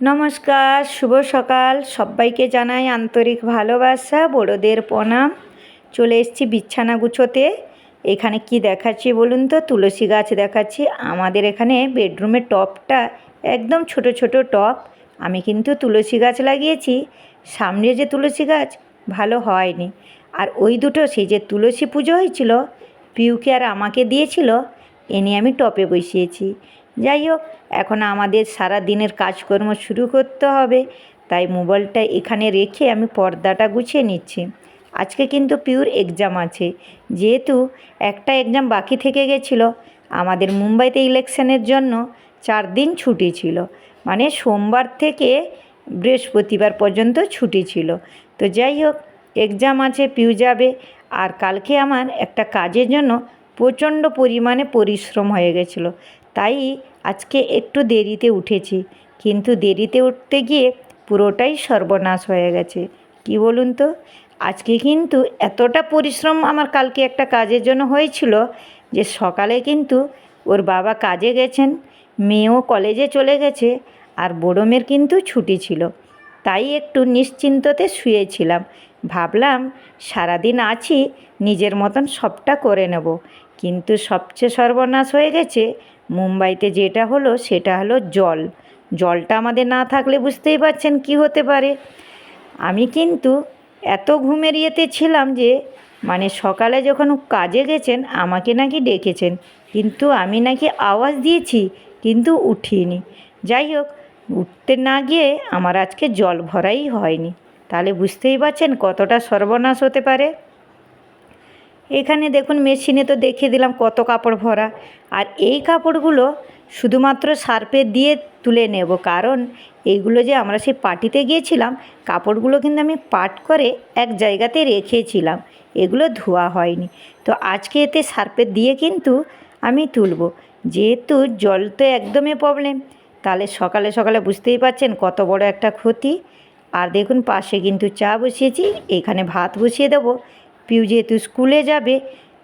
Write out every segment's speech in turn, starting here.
নমস্কার, শুভ সকাল। সবাইকে জানাই আন্তরিক ভালোবাসা, বড়োদের প্রণাম। চলে এসেছি বিছানা গুছোতে। এখানে কি দেখাচ্ছি বলুন তো? তুলসী গাছ দেখাচ্ছি। আমাদের এখানে বেডরুমের টপটা একদম ছোট ছোট টপ। আমি কিন্তু তুলসী গাছ লাগিয়েছি। সামনে যে তুলসী গাছ, ভালো হয়নি। আর ওই দুটো, সেই যে তুলসী পুজো হয়েছিল, পিউকে আর আমাকে দিয়েছিল এনে আমি টপে বসিয়েছি। যাই হোক, এখন আমাদের সারা দিনের কাজকর্ম শুরু করতে হবে। তাই মোবাইলটা এখানে রেখে আমি পর্দাটা গুছিয়ে নিচ্ছি। আজকে কিন্তু পিওর এক্সাম আছে। যেহেতু একটা এক্সাম বাকি থেকে গেছিল, আমাদের মুম্বাইতে ইলেকশনের জন্য চার দিন ছুটি ছিল। মানে সোমবার থেকে বৃহস্পতিবার পর্যন্ত ছুটি ছিল। তো যাই হোক এক্সাম আছে পিউ যাবে। আর কালকে আমার একটা কাজের জন্য প্রচণ্ড পরিমাণে পরিশ্রম হয়ে গেছিল। তাই আজকে একটু দেরিতে উঠেছি। কিন্তু দেরিতে উঠতে গিয়ে পুরোটাই সর্বনাশ হয়ে গেছে। কি বলুন তো? আজকে কিন্তু এতটা পরিশ্রম আমার কালকে একটা কাজের জন্য হয়েছিল যে সকালে কিন্তু ওর বাবা কাজে গেছেন, মেয়েও কলেজে চলে গেছে আর বড়ো মেয়ের কিন্তু ছুটি ছিল। তাই একটু নিশ্চিন্ততে শুয়েছিলাম। ভাবলাম সারাদিন আছি, নিজের মতন সবটা করে নেব। কিন্তু সবচেয়ে সর্বনাশ হয়ে গেছে মুম্বাইতে যেটা হলো সেটা হলো জল। জলটা আমাদের না থাকলে বুঝতেই পারছেন কি হতে পারে। আমি কিন্তু এত ঘুমের ইয়েতে ছিলাম যে মানে সকালে যখন কাজে গেছেন, আমাকে নাকি ডেকেছেন। কিন্তু আমি নাকি আওয়াজ দিয়েছি, কিন্তু উঠিনি। যাই হোক, উঠতে না গিয়ে আমার আজকে জল ভরাই হয়নি। তাহলে বুঝতেই পারছেন কতটা সর্বনাশ হতে পারে। এখানে দেখুন মেশিনে তো দেখিয়ে দিলাম কত কাপড় ভরা। আর এই কাপড়গুলো শুধুমাত্র সার্পে দিয়ে তুলে নেব। কারণ এইগুলো যে আমরা সেই পার্টিতে গিয়েছিলাম, কাপড়গুলো কিন্তু আমি পাট করে এক জায়গাতে রেখেছিলাম। এগুলো ধোয়া হয়নি। তো আজকে এতে সার্পে দিয়ে কিন্তু আমি তুলব। যেহেতু জল তো একদমই প্রবলেম তাহলে সকালে সকালে বুঝতেই পারছেন কত বড় একটা ক্ষতি। আর দেখুন পাশে কিন্তু চা বসিয়েছি, এখানে ভাত বসিয়ে দেবো। পিউ যেহেতু স্কুলে যাবে,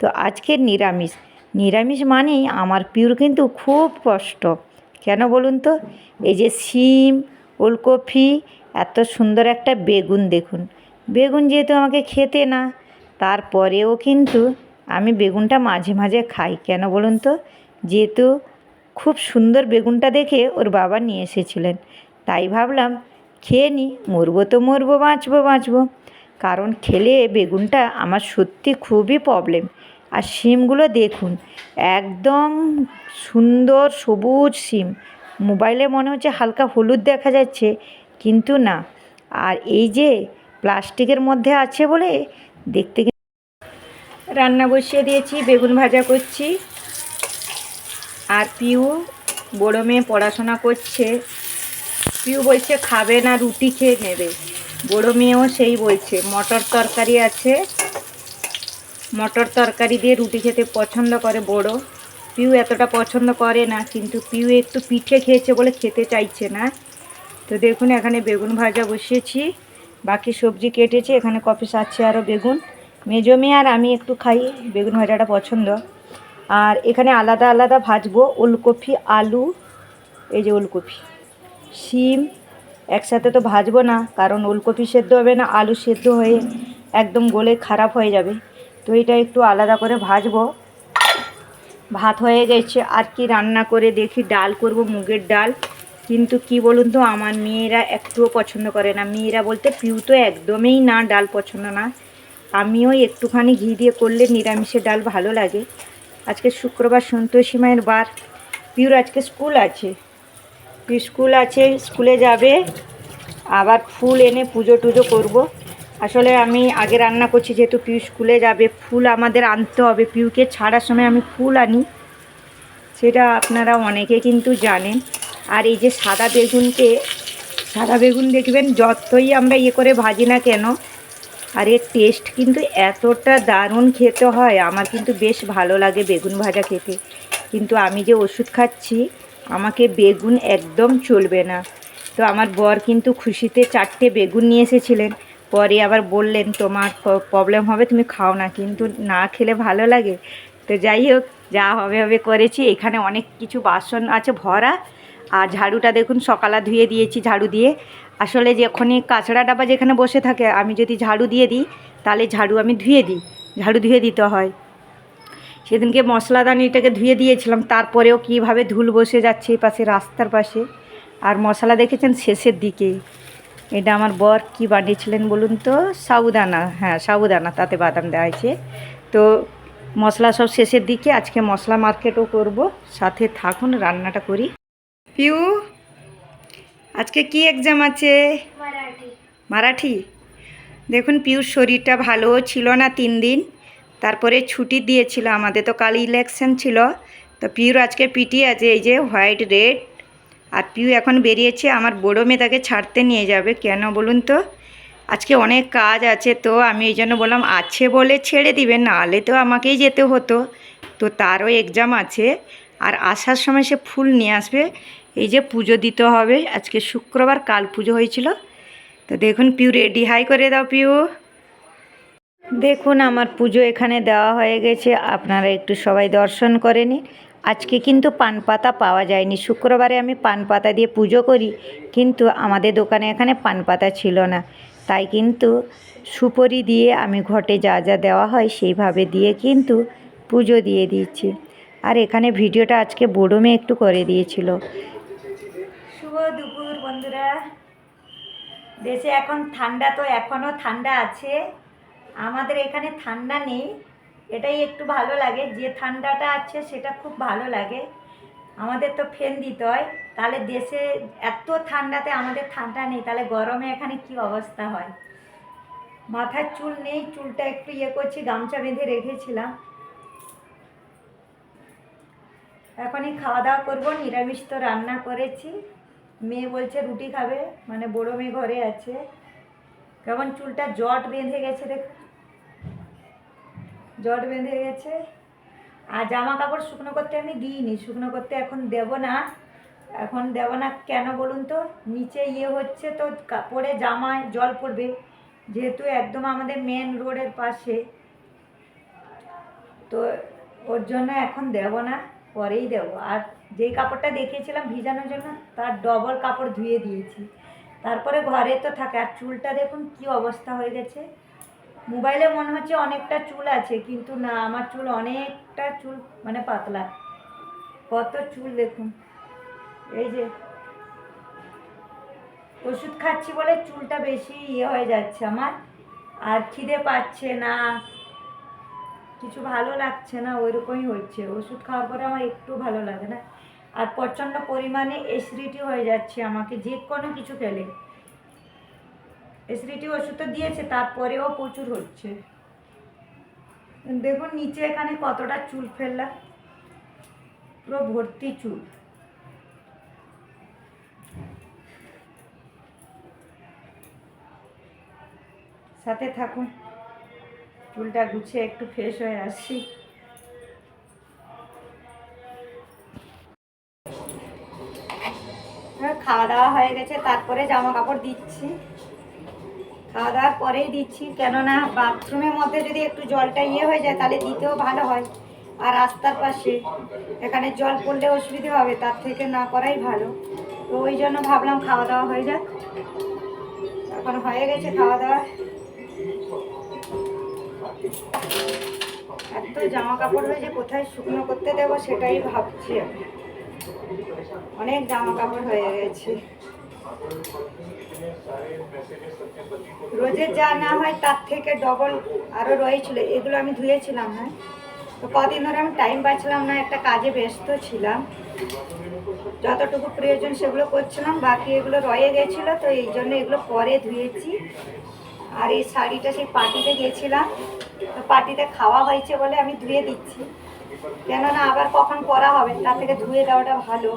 তো আজকের নিরামিষ। নিরামিষ মানেই আমার পিউর কিন্তু খুব কষ্ট। কেন বলুন তো? এই যে শিম, ওলকপি, এত সুন্দর একটা বেগুন দেখুন। বেগুন যেহেতু আমাকে খেতে না, তারপরেও কিন্তু আমি বেগুনটা মাঝে মাঝে খাই। কেন বলুন তো? যেহেতু খুব সুন্দর বেগুনটা দেখে ওর বাবা নিয়ে এসেছিলেন। তাই ভাবলাম, খেয়ে নিই মরবো তো মরবো, বাঁচবো বাঁচবো। কারণ খেলে বেগুনটা আমার সত্যি খুবই প্রবলেম আর সিমগুলো দেখুন, একদম সুন্দর সবুজ সিম মোবাইলে মনে হচ্ছে হালকা হলুদ দেখা যাচ্ছে, কিন্তু না। আর এই যে প্লাস্টিকের মধ্যে আছে বলে দেখতে রান্না বসিয়ে দিয়েছি, বেগুন ভাজা করছি। আর পিউ, বড়ো মেয়ে পড়াশোনা করছে। পিউ বলছে খাবে না, রুটি খেয়ে নেবে। বড়ো মেয়েও সেই বলছে, মটর তরকারি আছে। মটর তরকারি দিয়ে রুটি খেতে পছন্দ করে বড়। পিউ এতটা পছন্দ করে না, কিন্তু পিউ একটু পিঠে খেয়েছে বলে খেতে চাইছে না। তো দেখুন, এখানে বেগুন ভাজা বসিয়েছি। বাকি সবজি কেটেছি, এখানে কফি সাচ্ছে আরও বেগুন। মেজো মেয়ে আর আমি একটু খাই, বেগুন ভাজাটা পছন্দ। আর এখানে আলাদা আলাদা ভাজবো, ওলকপি, আলু, এই যে ওলকপি, শিম একসাথে তো ভাজবো না, কারণ ওলকপি সেদ্ধ হবে না, আলু সেদ্ধ হয়ে একদম গলে খারাপ হয়ে যাবে। তো এটা একটু আলাদা করে ভাজবো। ভাত হয়ে গেছে, আর কি রান্না করে দেখি, ডাল করব, মুগের ডাল। কিন্তু কি বলুন তো, আমার মেয়েরা একটুও পছন্দ করে না। মেয়েরা বলতে পিউ তো একদমই না, ডাল পছন্দ না। আমিও একটুখানি ঘি দিয়ে করলে নিরামিষের ডাল ভালো লাগে। আজকে শুক্রবার সন্তোষী মায়ের বার। পিউর আজকে স্কুল আছে। স্কুল আছে, স্কুলে যাবে। আবার ফুল এনে পুজো টুজো করব। আসলে আমি আগে রান্না করছি, যেহেতু পিউ স্কুলে যাবে, ফুল আমাদের আনতে হবে। পিউকে ছাড়ার সময় আমি ফুল আনি, সেটা আপনারা অনেকে কিন্তু জানেন। আর এই যে সাদা বেগুনকে, সাদা বেগুন দেখবেন যতই আমরা ইয়ে করে ভাজি না কেন, আর এর টেস্ট কিন্তু এতটা দারুণ খেতে হয়। আমার কিন্তু বেশ ভালো লাগে বেগুন ভাজা খেতে। কিন্তু আমি যে ওষুধ খাচ্ছি আমাকে বেগুন একদম চলবে না। তো আমার বর কিন্তু খুশিতে চারটে বেগুন নিয়ে এসেছিলেন। পরে আবার বললেন, তোমার প্রবলেম হবে, তুমি খাও না, কিন্তু না খেলে ভালো লাগে। তো যাই হোক, যা হবে হবে করেছি। এখানে অনেক কিছু বাসন আছে ভরা। আর ঝাড়ুটা দেখুন, সকালে ধুয়ে দিয়েছি ঝাড়ু দিয়ে। আসলে যখনই কাঁচড়া ডাবা যেখানে বসে থাকে, আমি যদি ঝাড়ু দিয়ে দিই, তাহলে ঝাড়ু আমি ধুয়ে দিই। ঝাড়ু ধুয়ে দিতে হয়। সেদিনকে মশলাদানিটাকে ধুয়ে দিয়েছিলাম তারপরেও কীভাবে ধুল বসে যাচ্ছে এই পাশে রাস্তার পাশে। আর মশলা দেখেছেন শেষের দিকে। এটা আমার বর কি বানিয়েছিলেন বলুন তো? সাবুদানা হ্যাঁ সাবুদানা তাতে বাদাম দেওয়া হয়েছে। তো মশলা সব শেষের দিকে আজকে মশলা মার্কেটও করব। সাথে থাকুন রান্নাটা করি। পিউ আজকে কি এক্সাম আছে? মারাঠি। মারাঠি? দেখুন পিউর শরীরটা ভালো ছিল না তিন দিন। তারপরে ছুটি দিয়েছিল আমাদের, তো কাল ইলেকশন ছিল। তো পিউর আজকে পিটি আছে, এই যে হোয়াইট, রেড। আর পিউ এখন বেরিয়েছে, আমার বড়ো মেয়ে তাকে ছাড়তে নিয়ে যাবে, কেন বলুন তো? আজকে অনেক কাজ আছে, তো আমি এই জন্য বললাম, আছে বলে ছেড়ে দিবে, নাহলে তো আমাকেই যেতে হতো। তো তারও এক্সাম আছে, আর আসার সময় সে ফুল নিয়ে আসবে। এই যে পুজো দিতে হবে, আজকে শুক্রবার কাল পুজো হয়েছিল। তো দেখুন, পিউ রেডি হাই করে দাও পিউ। দেখুন, আমার পুজো এখানে দেওয়া হয়ে গেছে। আপনারা একটু সবাই দর্শন করে নিন। আজকে কিন্তু পান পাতা পাওয়া যায়নি। শুক্রবারে আমি পান পাতা দিয়ে পুজো করি, কিন্তু আমাদের দোকানে এখানে পান পাতা ছিল না। তাই কিন্তু সুপরি দিয়ে আমি ঘটে যা যা দেওয়া হয় সেইভাবে দিয়ে কিন্তু পুজো দিয়ে দিচ্ছি আর এখানে ভিডিওটা আজকে বড়ো একটু করে দিয়েছিল। শুভ দুপুর বন্ধুরা। দেশে এখন ঠান্ডা, তো এখনও ঠান্ডা আছে। আমাদের এখানে ঠান্ডা নেই, এটাই একটু ভালো লাগে। যে ঠান্ডাটা আছে সেটা খুব ভালো লাগে। আমাদের তো ফ্যান দিতে হয়, তাহলে দেশে এত ঠান্ডাতে আমাদের ঠান্ডা নেই, তাহলে গরমে এখানে কি অবস্থা হয়? মাথার চুল নেই, চুলটা একটু ইয়ে করছি, গামছা বেঁধে রেখেছিলাম। এখনই খাওয়া দাওয়া করব, নিরামিষ তো রান্না করেছি। মেয়ে বলছে রুটি খাবে মানে বড়ো মেয়ে ঘরে আছে। কেমন চুলটা জট বেঁধে গেছে দেখ। জট বেঁধে গেছে। আর জামা কাপড় শুকনো করতে আমি দিইনি। শুকনো করতে এখন দেব না। এখন দেব না কেন বলুন তো? নিচে ইয়ে হচ্ছে তো, কাপড়ে জামায় জল পড়বে। যেহেতু একদম আমাদের মেন রোডের পাশে। তো ওর জন্য এখন দেব না, পরেই দেবো। আর যেই কাপড়টা দেখিয়েছিলাম ভিজানোর জন্য, তার ডবল কাপড় ধুয়ে দিয়েছি। তারপরে ঘরে তো থাকে। আর চুলটা দেখুন কি অবস্থা হয়ে গেছে। মোবাইলে মনে হচ্ছে অনেকটা চুল আছে, কিন্তু না, আমার চুল অনেকটা চুল মানে পাতলা। কত চুল দেখুন। এই যে, ওষুধ খাচ্ছি বলে চুলটা বেশি ইয়ে হয়ে যাচ্ছে আমার, আর খিদে পাচ্ছে না। কিছু ভালো লাগছে না, ওইরকমই হচ্ছে। ওষুধ খাওয়ার পরে আমার একটু ভালো লাগে না। আর প্রচণ্ড পরিমাণে অ্যাসিডিটি হয়ে যাচ্ছে আমাকে, যে কোনো কিছু খেলে। অ্যাসিডিটি ওষুধ তো দিয়েছে, তারপরেও প্রচুর হচ্ছে। দেখুন, নিচে এখানে কতটা চুল ফেললাম পুরো ভর্তি চুল। সাথে থাকুন। চুলটা গুছিয়ে একটু ফ্রেশ হয়ে আসি খাওয়া দাওয়া হয়ে গেছে, তারপরে জামা কাপড় দিচ্ছি। খাওয়া দাওয়ার পরেই দিচ্ছি। কেননা বাথরুমের মধ্যে যদি একটু জলটা ইয়ে হয়ে যায়, তাহলে দিতেও ভালো হয়। আর রাস্তার পাশে, এখানে জল পড়লে অসুবিধে হবে, তার থেকে না করাই ভালো। তো ওই জন্য ভাবলাম খাওয়া দাওয়া হয়ে যাক। এখন হয়ে গেছে খাওয়া দাওয়া এত জামা কাপড় হয়েছে কোথায় শুকনো করতে দেবো সেটাই ভাবছি আমি। অনেক জামা কাপড় হয়ে গেছে। রোজের যা না হয় তার থেকে ডবল আরও রয়েছিল। এগুলো আমি ধুয়েছিলাম হ্যাঁ। তো কদিন ধরে আমি টাইম পাচ্ছিলাম না, একটা কাজে ব্যস্ত ছিলাম। যতটুকু প্রয়োজন সেগুলো করছিলাম, বাকি এগুলো রয়ে গেছিল, তো এই জন্য এগুলো পরে ধুয়েছি। আর এই শাড়িটা সেই পার্টিতে গেছিলাম, তো পার্টিতে খাওয়া হয়েছে বলে আমি ধুয়ে দিচ্ছি। কেননা আবার কখন পরা হবে, তার থেকে ধুয়ে দেওয়াটা ভালো।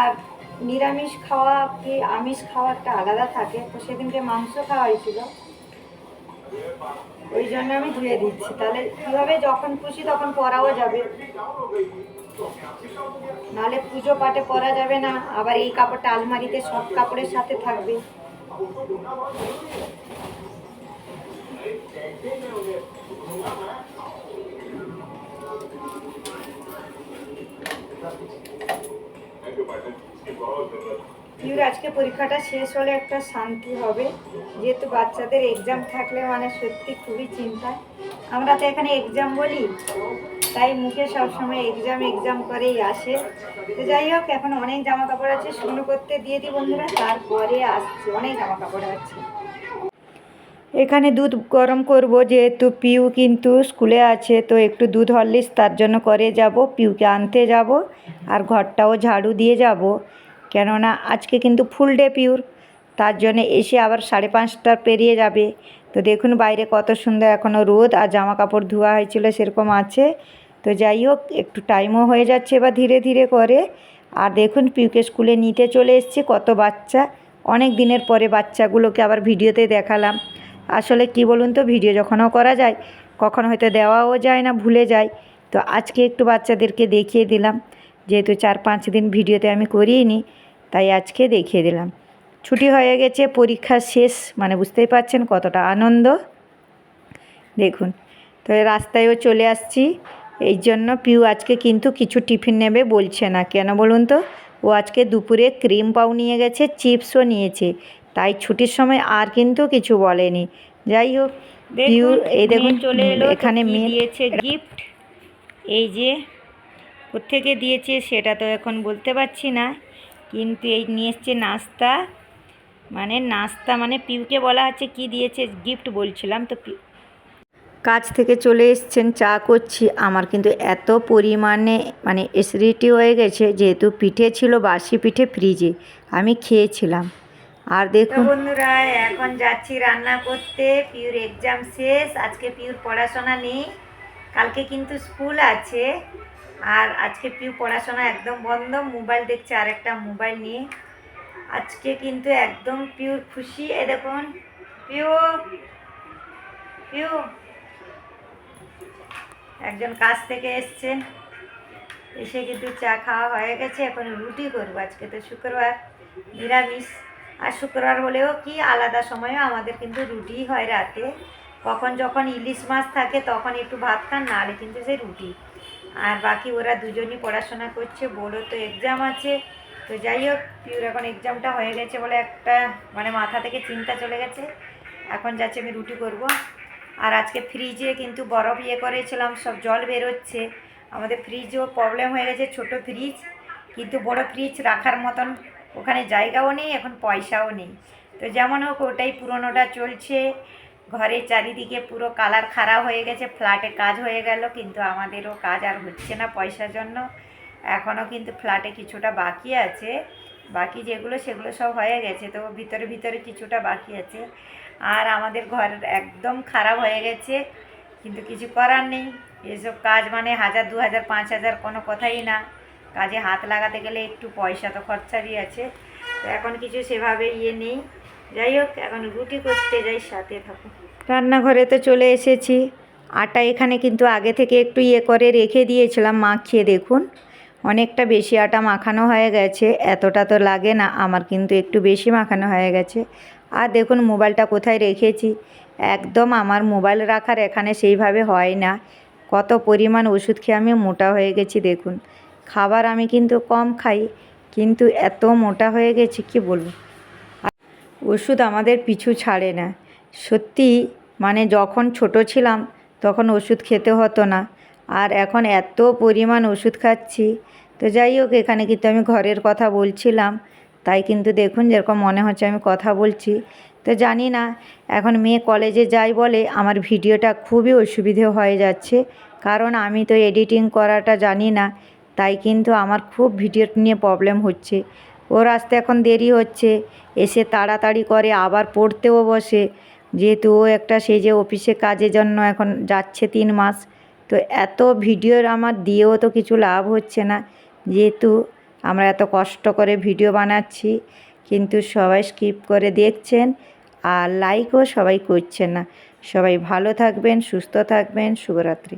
আর নিরামিষ খাওয়া কি আমিষ খাওয়া একটা আলাদা থাকে? তো সেদিনকে মাংস খাওয়া হয়েছিল। ওই জন্য আমি ধুয়ে দিচ্ছি। তাহলে কীভাবে যখন খুশি তখন পরাও যাবে। নাহলে পুজো পাঠে পরা যাবে না। আবার এই কাপড়টা আলমারিতে সব কাপড়ের সাথে থাকবে। পিউর আজকে পরীক্ষাটা শেষ হলে একটা শান্তি হবে। যেহেতু বাচ্চাদের এক্সাম থাকলে মানে সত্যি খুবই চিন্তা। আমরা তো এখানে এক্সাম বলি, তাই মুখে সবসময় এক্সাম এক্সাম করেই আসে। তো যাই হোক, এখন অনেক জামা কাপড় আছে, শুকনো করতে দিয়ে দিই বন্ধুরা, তারপরে আসছে। অনেক জামা কাপড় আছে। এখানে দুধ গরম করব, যেহেতু পিউ কিন্তু স্কুলে আছে, তো একটু দুধ হরলিক্স তার জন্য করে যাব। পিউকে আনতে যাব, আর ঘরটাও ঝাড়ু দিয়ে যাব। কেননা আজকে কিন্তু ফুল ডে পিউর তার জন্য এসে আবার সাড়ে পাঁচটা পেরিয়ে যাবে। তো দেখুন বাইরে কত সুন্দর এখনও রোদ আর জামা কাপড় ধোয়া হয়েছিল সেরকম আছে। তো যাই হোক, একটু টাইমও হয়ে যাচ্ছে বা ধীরে ধীরে করে। আর দেখুন পিউকে স্কুলে নিতে চলে এসেছি কত বাচ্চা। অনেক দিনের পরে বাচ্চাগুলোকে আবার ভিডিওতে দেখালাম। আসলে কি বলুন তো, ভিডিও যখনও করা যায়, কখনো হয়তো দেওয়াও যায় না, ভুলে যায়। তো আজকে একটু বাচ্চাদেরকে দেখিয়ে দিলাম। যেহেতু চার পাঁচ দিন ভিডিওতে আমি করিনি তাই আজকে দেখিয়ে দিলাম। ছুটি হয়ে গেছে পরীক্ষা শেষ মানে বুঝতেই পারছেন কতটা আনন্দ। দেখুন তো রাস্তায়ও চলে আসছি এই জন্য পিউ আজকে কিন্তু কিছু টিফিন নেবে বলছে না। কেন বলুন তো? ও আজকে দুপুরে ক্রিম পাউ নিয়ে গেছে চিপসও নিয়েছে তাই ছুটির সময় আর কিন্তু কিছু বলেনি। যাই হোক পিউ এই দেখুন চলে এলো এখানে দিয়েছে গিফট এই যে কোথেকে দিয়েছে সেটা তো এখন বলতে পারছি না। কিন্তু এই নিয়ে এসছে নাস্তা। মানে নাস্তা মানে পিউকে বলা হচ্ছে কি দিয়েছে গিফট বলছিলাম তো কাজ থেকে চলে এসছেন চা করছি। আমার কিন্তু এত পরিমাণে মানে অ্যাসিডিটি হয়ে গেছে যেহেতু পিঠে ছিল বাসি পিঠে ফ্রিজে আমি খেয়েছিলাম। আর দেখুন। বন্ধুরা এখন যাচ্ছি রান্না করতে। পিউর এক্সাম শেষ আজকে পিউর পড়াশোনা নেই। কালকে কিন্তু স্কুল আছে। আর আজকে পিউ পড়াশোনা একদম বন্ধ, মোবাইল দেখছে আর একটা মোবাইল নিয়ে। আজকে কিন্তু একদম পিউর খুশি, এ দেখুন, পিউ পিউ। একজন কাজ থেকে এসছে, এসে কিন্তু চা খাওয়া হয়ে গেছে, এখন রুটি করব। আজকে তো শুক্রবার, নিরামিষ। আর শুক্রবার হলেও কি আলাদা সময়ও আমাদের কিন্তু রুটি হয় রাতে। কখন যখন ইলিশ মাছ থাকে তখন একটু ভাত খান, নাহলে কিন্তু সেই রুটি। আর বাকি ওরা দুজনই পড়াশোনা করছে বড়ো তো এক্সাম আছে। তো যাই হোক, পিউর এখন এক্সামটা হয়ে গেছে বলে একটা মানে মাথা থেকে চিন্তা চলে গেছে। এখন যাচ্ছে আমি রুটি করব। আর আজকে ফ্রিজে কিন্তু বরফ ইয়ে করেছিলাম, সব জল বেরোচ্ছে। আমাদের ফ্রিজও প্রবলেম হয়ে গেছে, ছোট ফ্রিজ কিন্তু বড় ফ্রিজ রাখার মতন ওখানে জায়গাও নেই, এখন পয়সাও নেই। তো যেমন হোক, ওটাই পুরোনোটা চলছে। ঘরের চারিদিকে পুরো কালার খারাপ হয়ে গেছে, ফ্ল্যাটে কাজ হয়ে গেল, কিন্তু আমাদেরও কাজ আর হচ্ছে না পয়সার জন্য। এখনও কিন্তু ফ্ল্যাটে কিছুটা বাকি আছে। বাকি যেগুলো, সেগুলো সব হয়ে গেছে, তো ভিতরে ভিতরে কিছুটা বাকি আছে। আর আমাদের ঘর একদম খারাপ হয়ে গেছে, কিন্তু কিছু করার নেই। এসব কাজ মানে হাজার, দু হাজার, পাঁচ হাজার কোনো কথাই না। কাজে হাত লাগাতে গেলে একটু পয়সা তো খরচারই আছে। তো এখন কিছু সেভাবে ইয়ে নেই। যাই হোক, এখন রুটি করতে যাই, সাথে থাকুন রান্নাঘরে তো চলে এসেছি। আটা এখানে কিন্তু আগে থেকে একটু ইয়ে করে রেখে দিয়েছিলাম, মাখিয়ে দেখুন। অনেকটা বেশি আটা মাখানো হয়ে গেছে, এতটা তো লাগে না, আমার কিন্তু একটু বেশি মাখানো হয়ে গেছে। আর দেখুন, মোবাইলটা কোথায় রেখেছি? একদম আমার মোবাইল রাখার এখানে সেইভাবে হয় না। কত পরিমাণ ওষুধ খেয়ে আমি মোটা হয়ে গেছি, দেখুন। খাবার আমি কিন্তু কম খাই, কিন্তু এত মোটা হয়ে গেছি, কি বলব? ওষুধ আমাদের পিছু ছাড়ে না। সত্যি মানে যখন ছোট ছিলাম, তখন ওষুধ খেতে হতো না। আর এখন এত পরিমাণ ওষুধ খাচ্ছি। তো যাই হোক, এখানে কিন্তু আমি ঘরের কথা বলছিলাম। তাই কিন্তু দেখুন, যেরকম মনে হচ্ছে আমি কথা বলছি। তো জানি না, এখন মেয়ে কলেজে যাই বলে আমার ভিডিওটা খুবই অসুবিধে হয়ে যাচ্ছে। কারণ আমি তো এডিটিং করাটা জানি না। তাই কিন্তু আমার খুব ভিডিও নিয়ে প্রবলেম হচ্ছে। ওর আসতে এখন দেরি হচ্ছে। এসে তাড়াতাড়ি করে আবার পড়তেও বসে। যেহেতু ও একটা সেই যে অফিসে কাজের জন্য এখন যাচ্ছে তিন মাস। তো এত ভিডিওর আমার দিয়েও তো কিছু লাভ হচ্ছে না। যেহেতু আমরা এত কষ্ট করে ভিডিও বানাচ্ছি, কিন্তু সবাই স্কিপ করে দেখছেন আর লাইকও সবাই করছেন না। সবাই ভালো থাকবেন, সুস্থ থাকবেন। শুভরাত্রি।